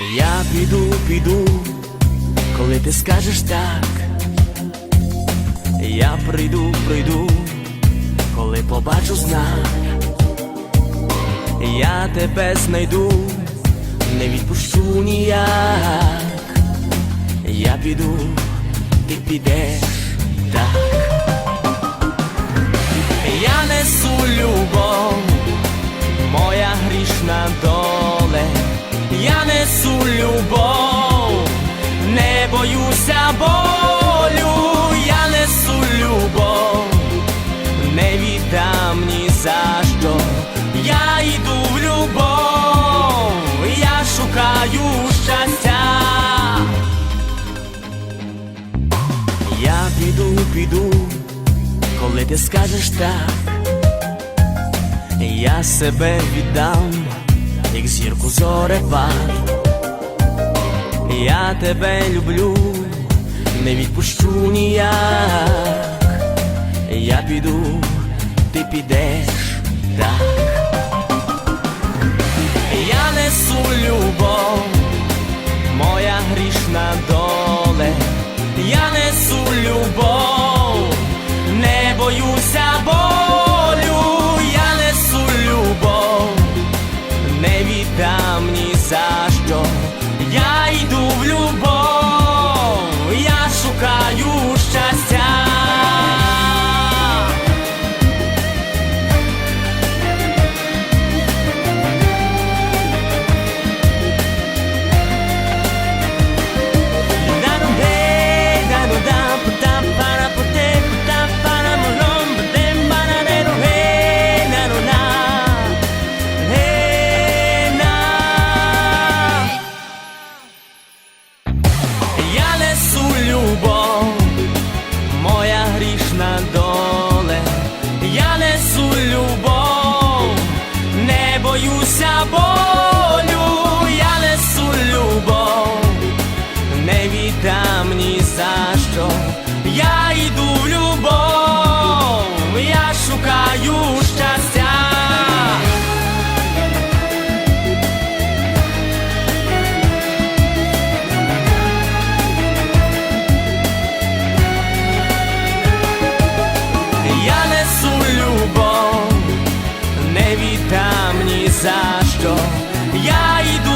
Я піду, піду, коли ти скажеш так, я прийду, прийду, коли побачу знак, я тебе знайду, не відпущу ніяк, я піду, ти підеш так. Любов, не боюся болю, я несу любов, не віддам ні за що, я йду в любов, я шукаю щастя. Я піду, піду, коли ти скажеш так, я себе віддам, як зірку зорепад. Я тебе люблю, не відпущу ніяк. Я піду, ти підеш так. Віддам ні за що, я йду в любов, на доле, я несу любов, не боюся бо. принесу любов, не віддам ні за що. Я йду